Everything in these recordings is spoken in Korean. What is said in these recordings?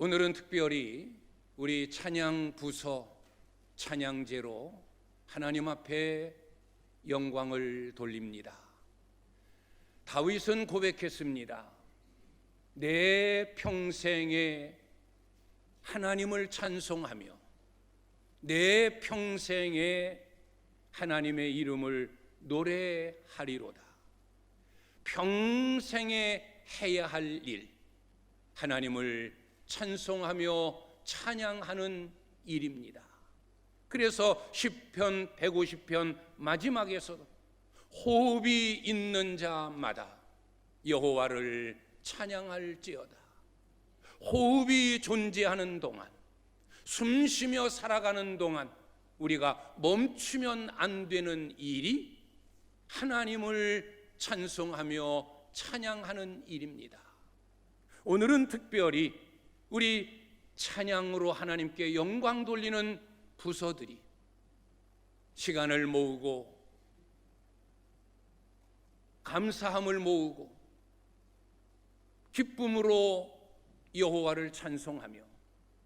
오늘은 특별히 우리 찬양 부서 찬양제로 하나님 앞에 영광을 돌립니다. 다윗은 고백했습니다. 내 평생에 하나님을 찬송하며 내 평생에 하나님의 이름을 노래하리로다. 평생에 해야 할 일, 하나님을 찬송하며 찬양하는 일입니다. 그래서 10편 150편 마지막에서도 호흡이 있는 자마다 여호와를 찬양할지어다. 호흡이 존재하는 동안 숨 쉬며 살아가는 동안 우리가 멈추면 안 되는 일이 하나님을 찬송하며 찬양하는 일입니다. 오늘은 특별히 우리 찬양으로 하나님께 영광 돌리는 부서들이 시간을 모으고 감사함을 모으고 기쁨으로 여호와를 찬송하며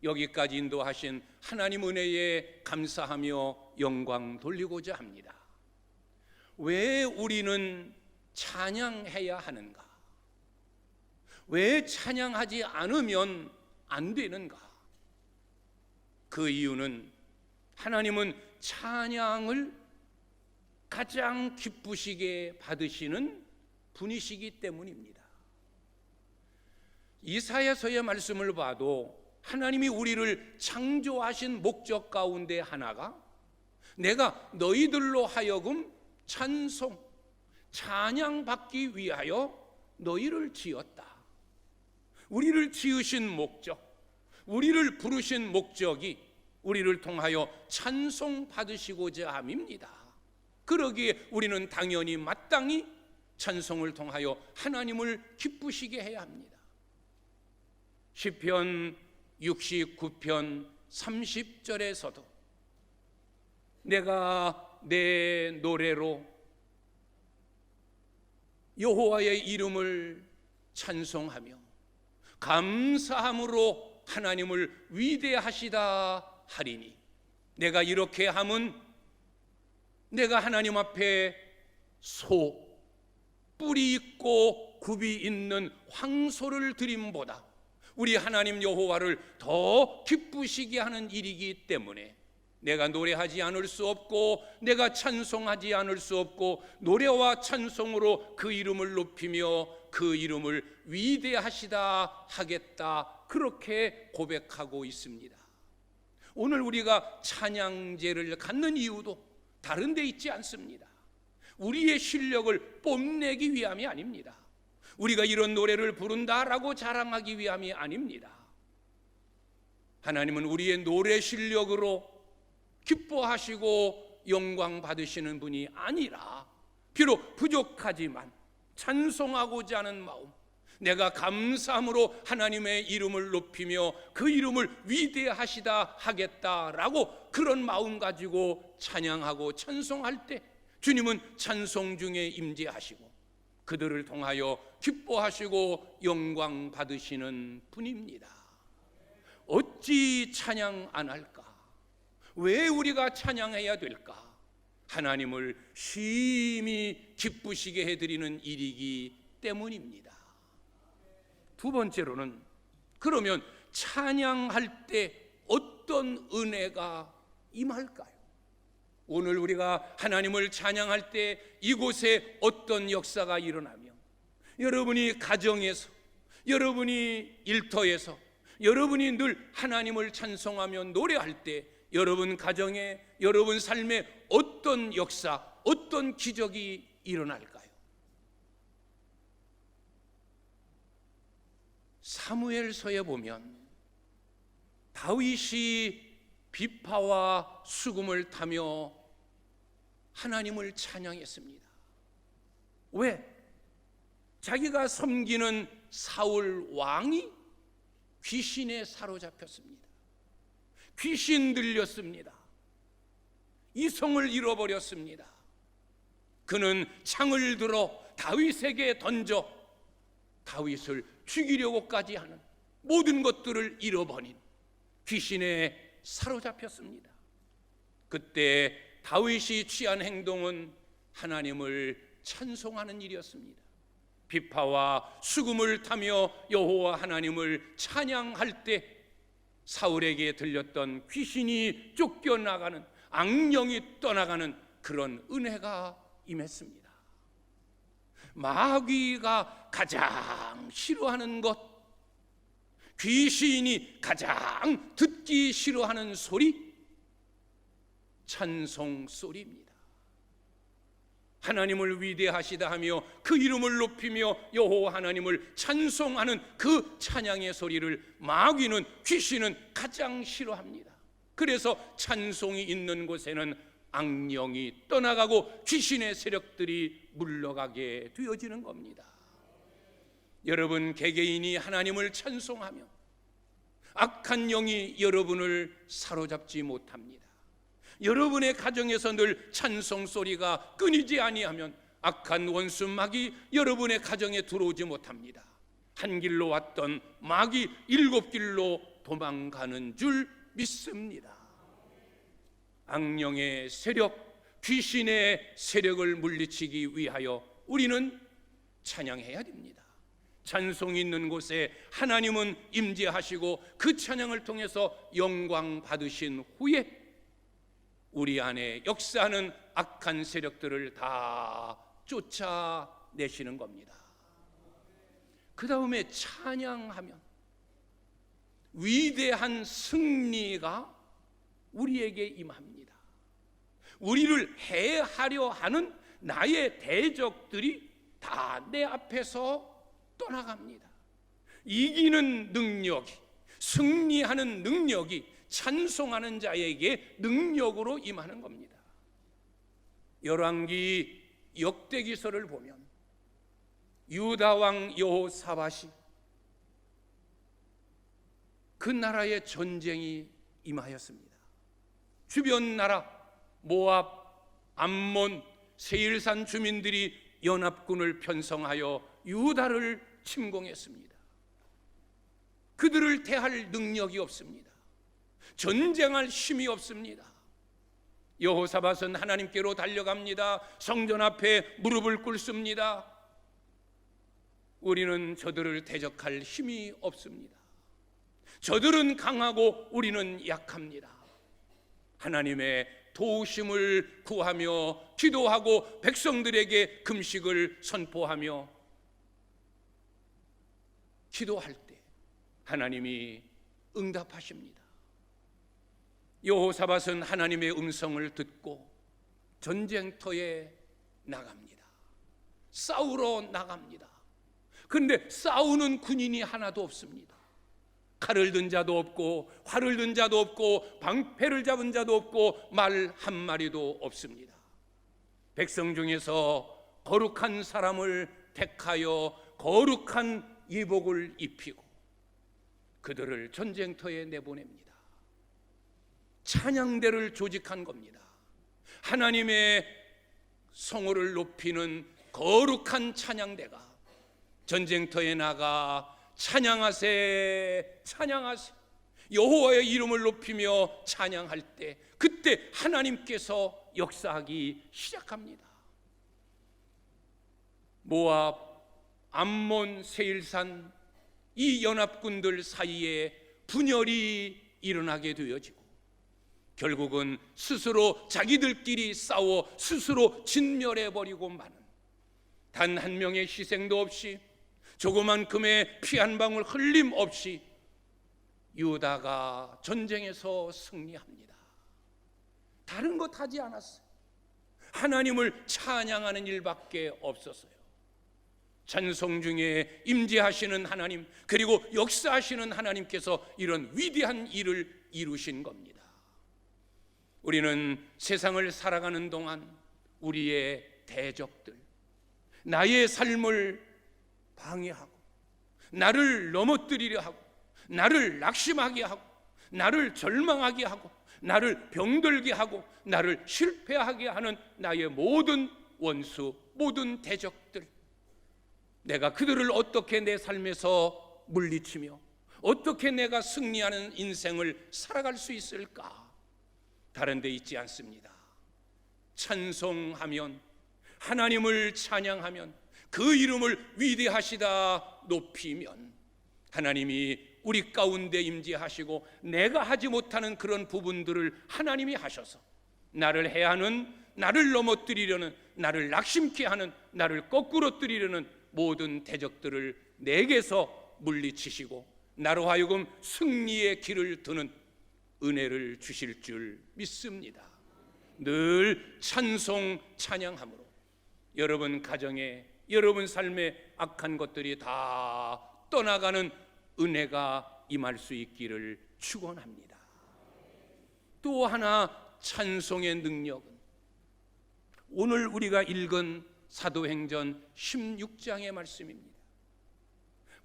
여기까지 인도하신 하나님 은혜에 감사하며 영광 돌리고자 합니다. 왜 우리는 찬양해야 하는가? 왜 찬양하지 않으면 안 되는가? 그 이유는 하나님은 찬양을 가장 기쁘시게 받으시는 분이시기 때문입니다. 이사야서의 말씀을 봐도 하나님이 우리를 창조하신 목적 가운데 하나가 내가 너희들로 하여금 찬송, 찬양받기 위하여 너희를 지었다. 우리를 지으신 목적, 우리를 부르신 목적이 우리를 통하여 찬송 받으시고자 함입니다. 그러기에 우리는 당연히 마땅히 찬송을 통하여 하나님을 기쁘시게 해야 합니다. 시편 69편 30절에서도 내가 내 노래로 여호와의 이름을 찬송하며 감사함으로 하나님을 위대하시다 하리니 내가 이렇게 함은 내가 하나님 앞에 소 뿔이 있고 굽이 있는 황소를 드림보다 우리 하나님 여호와를 더 기쁘시게 하는 일이기 때문에 내가 노래하지 않을 수 없고 내가 찬송하지 않을 수 없고 노래와 찬송으로 그 이름을 높이며 그 이름을 위대하시다 하겠다 그렇게 고백하고 있습니다. 오늘 우리가 찬양제를 갖는 이유도 다른 데 있지 않습니다. 우리의 실력을 뽐내기 위함이 아닙니다. 우리가 이런 노래를 부른다라고 자랑하기 위함이 아닙니다. 하나님은 우리의 노래 실력으로 기뻐하시고 영광 받으시는 분이 아니라 비록 부족하지만 찬송하고자 하는 마음 내가 감사함으로 하나님의 이름을 높이며 그 이름을 위대하시다 하겠다라고 그런 마음 가지고 찬양하고 찬송할 때 주님은 찬송 중에 임재하시고 그들을 통하여 기뻐하시고 영광 받으시는 분입니다. 어찌 찬양 안 할까? 왜 우리가 찬양해야 될까? 하나님을 심히 기쁘시게 해드리는 일이기 때문입니다. 두 번째로는 그러면 찬양할 때 어떤 은혜가 임할까요? 오늘 우리가 하나님을 찬양할 때 이곳에 어떤 역사가 일어나며 여러분이 가정에서 여러분이 일터에서 여러분이 늘 하나님을 찬송하며 노래할 때 여러분 가정에 여러분 삶에 어떤 역사 어떤 기적이 일어날까요? 사무엘서에 보면 다윗이 비파와 수금을 타며 하나님을 찬양했습니다. 왜? 자기가 섬기는 사울 왕이 귀신에 사로잡혔습니다. 귀신 들렸습니다. 이성을 잃어버렸습니다. 그는 창을 들어 다윗에게 던져 다윗을 죽이려고까지 하는 모든 것들을 잃어버린 귀신에 사로잡혔습니다. 그때 다윗이 취한 행동은 하나님을 찬송하는 일이었습니다. 비파와 수금을 타며 여호와 하나님을 찬양할 때 사울에게 들렸던 귀신이 쫓겨나가는 악령이 떠나가는 그런 은혜가 임했습니다. 마귀가 가장 싫어하는 것, 귀신이 가장 듣기 싫어하는 소리, 찬송 소리입니다. 하나님을 위대하시다 하며 그 이름을 높이며 여호와 하나님을 찬송하는 그 찬양의 소리를 마귀는 귀신은 가장 싫어합니다. 그래서 찬송이 있는 곳에는 악령이 떠나가고 귀신의 세력들이 물러가게 되어지는 겁니다. 여러분 개개인이 하나님을 찬송하며 악한 영이 여러분을 사로잡지 못합니다. 여러분의 가정에서 늘 찬송 소리가 끊이지 아니하면 악한 원수 마귀 여러분의 가정에 들어오지 못합니다. 한 길로 왔던 마귀 일곱 길로 도망가는 줄 믿습니다. 악령의 세력, 귀신의 세력을 물리치기 위하여 우리는 찬양해야 됩니다. 찬송이 있는 곳에 하나님은 임재하시고 그 찬양을 통해서 영광 받으신 후에 우리 안에 역사하는 악한 세력들을 다 쫓아내시는 겁니다. 그 다음에 찬양하면 위대한 승리가 우리에게 임합니다. 우리를 해하려 하는 나의 대적들이 다 내 앞에서 떠나갑니다. 이기는 능력이, 승리하는 능력이 찬송하는 자에게 능력으로 임하는 겁니다. 열왕기 역대기서를 보면 유다 왕 여호사밧이 그 나라의 전쟁이 임하였습니다. 주변 나라 모압, 암몬, 세일산 주민들이 연합군을 편성하여 유다를 침공했습니다. 그들을 대할 능력이 없습니다. 전쟁할 힘이 없습니다. 여호사밧은 하나님께로 달려갑니다. 성전 앞에 무릎을 꿇습니다. 우리는 저들을 대적할 힘이 없습니다. 저들은 강하고 우리는 약합니다. 하나님의 도우심을 구하며 기도하고 백성들에게 금식을 선포하며 기도할 때 하나님이 응답하십니다. 여호사밧은 하나님의 음성을 듣고 전쟁터에 나갑니다. 싸우러 나갑니다. 그런데 싸우는 군인이 하나도 없습니다. 칼을 든 자도 없고 활을 든 자도 없고 방패를 잡은 자도 없고 말 한 마리도 없습니다. 백성 중에서 거룩한 사람을 택하여 거룩한 예복을 입히고 그들을 전쟁터에 내보냅니다. 찬양대를 조직한 겁니다. 하나님의 성호를 높이는 거룩한 찬양대가 전쟁터에 나가 찬양하세 찬양하세 여호와의 이름을 높이며 찬양할 때 그때 하나님께서 역사하기 시작합니다. 모압, 암몬, 세일산 이 연합군들 사이에 분열이 일어나게 되어지고 결국은 스스로 자기들끼리 싸워 스스로 진멸해 버리고 마는 단 한 명의 희생도 없이 조그만큼의 피 한 방울 흘림 없이 유다가 전쟁에서 승리합니다. 다른 것 하지 않았어요. 하나님을 찬양하는 일밖에 없었어요. 찬송 중에 임재하시는 하나님 그리고 역사하시는 하나님께서 이런 위대한 일을 이루신 겁니다. 우리는 세상을 살아가는 동안 우리의 대적들 나의 삶을 방해하고 나를 넘어뜨리려 하고 나를 낙심하게 하고 나를 절망하게 하고 나를 병들게 하고 나를 실패하게 하는 나의 모든 원수 모든 대적들 내가 그들을 어떻게 내 삶에서 물리치며 어떻게 내가 승리하는 인생을 살아갈 수 있을까? 다른 데 있지 않습니다. 찬송하면 하나님을 찬양하면 그 이름을 위대하시다 높이면 하나님이 우리 가운데 임재하시고 내가 하지 못하는 그런 부분들을 하나님이 하셔서 나를 해하는 나를 넘어뜨리려는 나를 낙심케 하는 나를 거꾸로 뜨리려는 모든 대적들을 내게서 물리치시고 나로 하여금 승리의 길을 드는 은혜를 주실 줄 믿습니다. 늘 찬송 찬양함으로 여러분 가정에 여러분 삶에 악한 것들이 다 떠나가는 은혜가 임할 수 있기를 축원합니다. 또 하나 찬송의 능력은 오늘 우리가 읽은 사도행전 16장의 말씀입니다.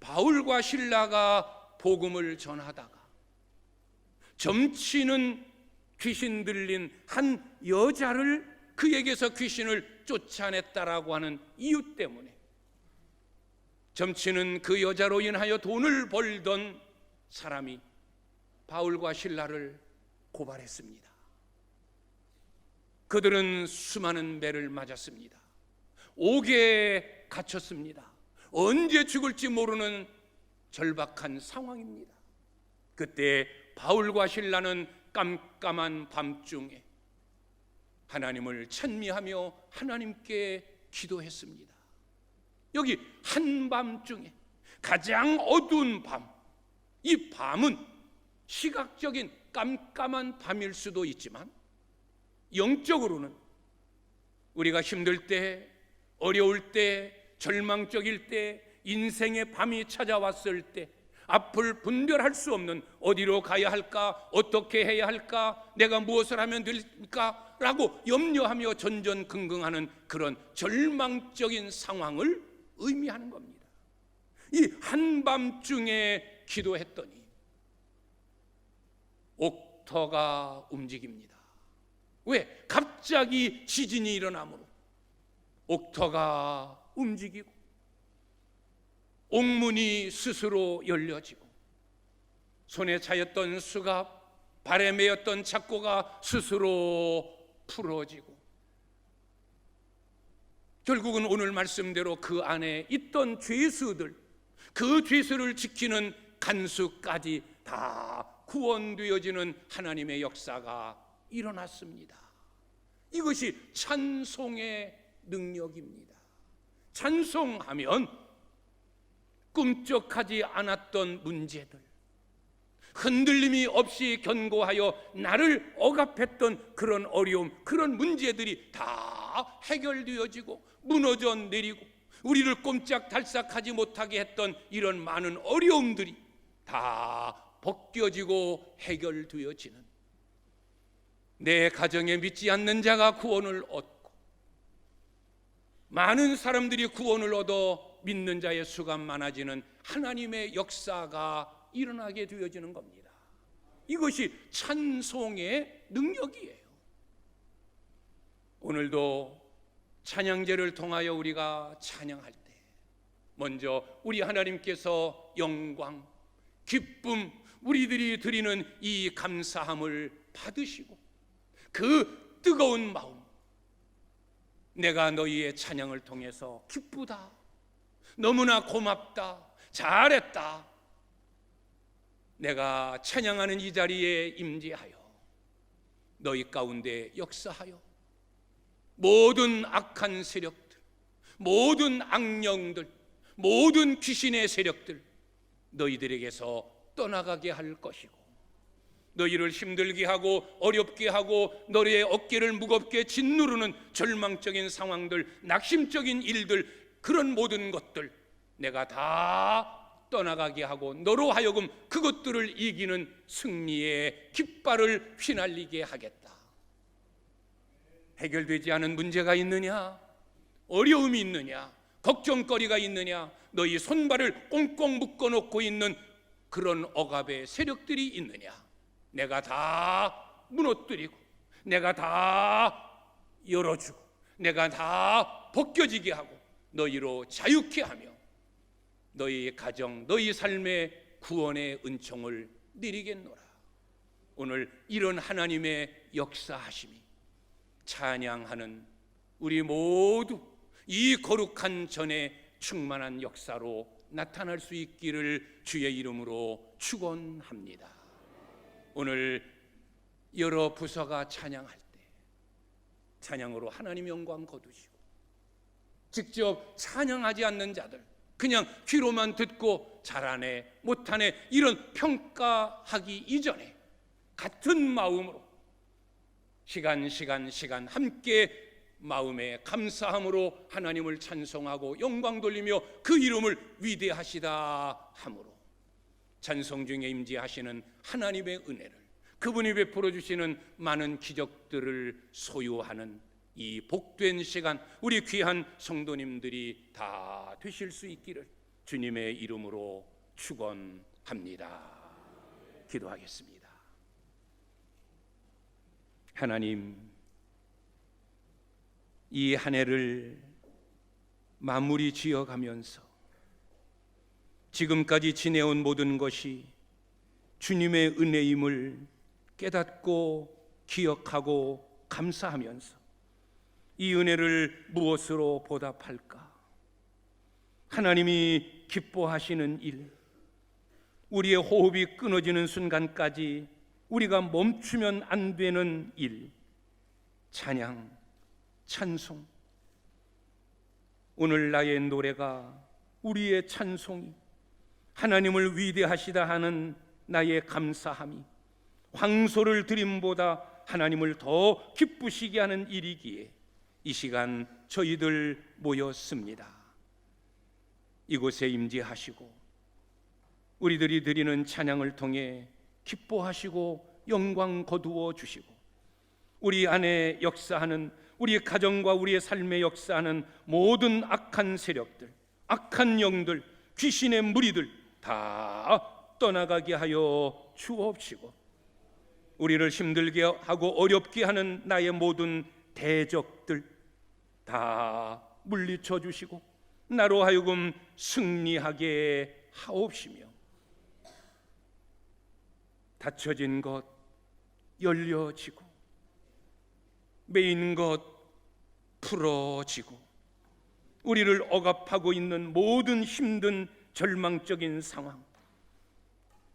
바울과 신라가 복음을 전하다가 점치는 귀신 들린 한 여자를 그에게서 귀신을 쫓아냈다라고 하는 이유 때문에 점치는 그 여자로 인하여 돈을 벌던 사람이 바울과 신라를 고발했습니다. 그들은 수많은 매를 맞았습니다. 옥에 갇혔습니다. 언제 죽을지 모르는 절박한 상황입니다. 그때 바울과 신라는 깜깜한 밤중에 하나님을 찬미하며 하나님께 기도했습니다. 여기 한밤중에 가장 어두운 밤, 이 밤은 시각적인 깜깜한 밤일 수도 있지만 영적으로는 우리가 힘들 때, 어려울 때, 절망적일 때, 인생의 밤이 찾아왔을 때 앞을 분별할 수 없는 어디로 가야 할까, 어떻게 해야 할까, 내가 무엇을 하면 될까? 라고 염려하며 전전긍긍하는 그런 절망적인 상황을 의미하는 겁니다. 이 한밤중에 기도했더니 옥터가 움직입니다. 왜? 갑자기 지진이 일어나므로 옥터가 움직이고 옥문이 스스로 열려지고 손에 차였던 수갑, 발에 매였던 착고가 스스로 풀어지고 결국은 오늘 말씀대로 그 안에 있던 죄수들, 그 죄수를 지키는 간수까지 다 구원되어지는 하나님의 역사가 일어났습니다. 이것이 찬송의 능력입니다. 찬송하면 꿈쩍하지 않았던 문제들, 흔들림이 없이 견고하여 나를 억압했던 그런 어려움, 그런 문제들이 다 해결되어지고 무너져 내리고 우리를 꼼짝달싹하지 못하게 했던 이런 많은 어려움들이 다 벗겨지고 해결되어지는 내 가정에 믿지 않는 자가 구원을 얻고 많은 사람들이 구원을 얻어 믿는 자의 수가 많아지는 하나님의 역사가 일어나게 되어지는 겁니다. 이것이 찬송의 능력이에요. 오늘도 찬양제를 통하여 우리가 찬양할 때 먼저 우리 하나님께서 영광, 기쁨, 우리들이 드리는 이 감사함을 받으시고 그 뜨거운 마음 내가 너희의 찬양을 통해서 기쁘다. 너무나 고맙다. 잘했다. 내가 찬양하는 이 자리에 임재하여 너희 가운데 역사하여 모든 악한 세력들, 모든 악령들, 모든 귀신의 세력들 너희들에게서 떠나가게 할 것이고 너희를 힘들게 하고 어렵게 하고 너희의 어깨를 무겁게 짓누르는 절망적인 상황들, 낙심적인 일들, 그런 모든 것들 내가 다 떠나가게 하고 너로 하여금 그것들을 이기는 승리의 깃발을 휘날리게 하겠다. 해결되지 않은 문제가 있느냐? 어려움이 있느냐? 걱정거리가 있느냐? 너희 손발을 꽁꽁 묶어 놓고 있는 그런 억압의 세력들이 있느냐? 내가 다 무너뜨리고 내가 다 열어주고 내가 다 벗겨지게 하고 너희로 자유케 하며 너희 가정 너희 삶에 구원의 은총을 누리겠노라. 오늘 이런 하나님의 역사하심이 찬양하는 우리 모두 이 거룩한 전에 충만한 역사로 나타날 수 있기를 주의 이름으로 축원합니다. 오늘 여러 부서가 찬양할 때 찬양으로 하나님 영광 거두시고 직접 찬양하지 않는 자들 그냥 귀로만 듣고 잘하네 못하네 이런 평가하기 이전에 같은 마음으로 시간 시간 시간 함께 마음의 감사함으로 하나님을 찬송하고 영광 돌리며 그 이름을 위대하시다 함으로 찬송 중에 임재하시는 하나님의 은혜를 그분이 베풀어 주시는 많은 기적들을 소유하는 이 복된 시간 우리 귀한 성도님들이 다 되실 수 있기를 주님의 이름으로 축원합니다. 기도하겠습니다. 하나님 이 한 해를 마무리 지어 가면서 지금까지 지내온 모든 것이 주님의 은혜임을 깨닫고 기억하고 감사하면서 이 은혜를 무엇으로 보답할까? 하나님이 기뻐하시는 일, 우리의 호흡이 끊어지는 순간까지 우리가 멈추면 안 되는 일, 찬양, 찬송. 오늘 나의 노래가 우리의 찬송이 하나님을 위대하시다 하는 나의 감사함이 황소를 드림보다 하나님을 더 기쁘시게 하는 일이기에 이 시간 저희들 모였습니다. 이곳에 임재하시고 우리들이 드리는 찬양을 통해 기뻐하시고 영광 거두어 주시고 우리 안에 역사하는 우리 가정과 우리의 삶에 역사하는 모든 악한 세력들, 악한 영들, 귀신의 무리들 다 떠나가게 하여 주옵시고 우리를 힘들게 하고 어렵게 하는 나의 모든 대적들 다 물리쳐 주시고 나로 하여금 승리하게 하옵시며 닫혀진 것 열려지고 메인 것 풀어지고 우리를 억압하고 있는 모든 힘든 절망적인 상황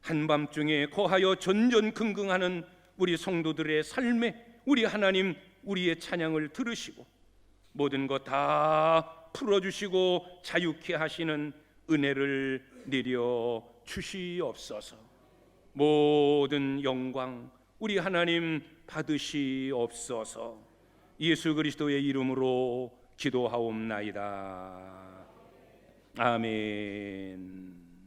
한밤중에 거하여 전전긍긍하는 우리 성도들의 삶에 우리 하나님 우리의 찬양을 들으시고 모든 것 다 풀어주시고 자유케 하시는 은혜를 내려 주시옵소서. 모든 영광 우리 하나님 받으시옵소서. 예수 그리스도의 이름으로 기도하옵나이다. 아멘.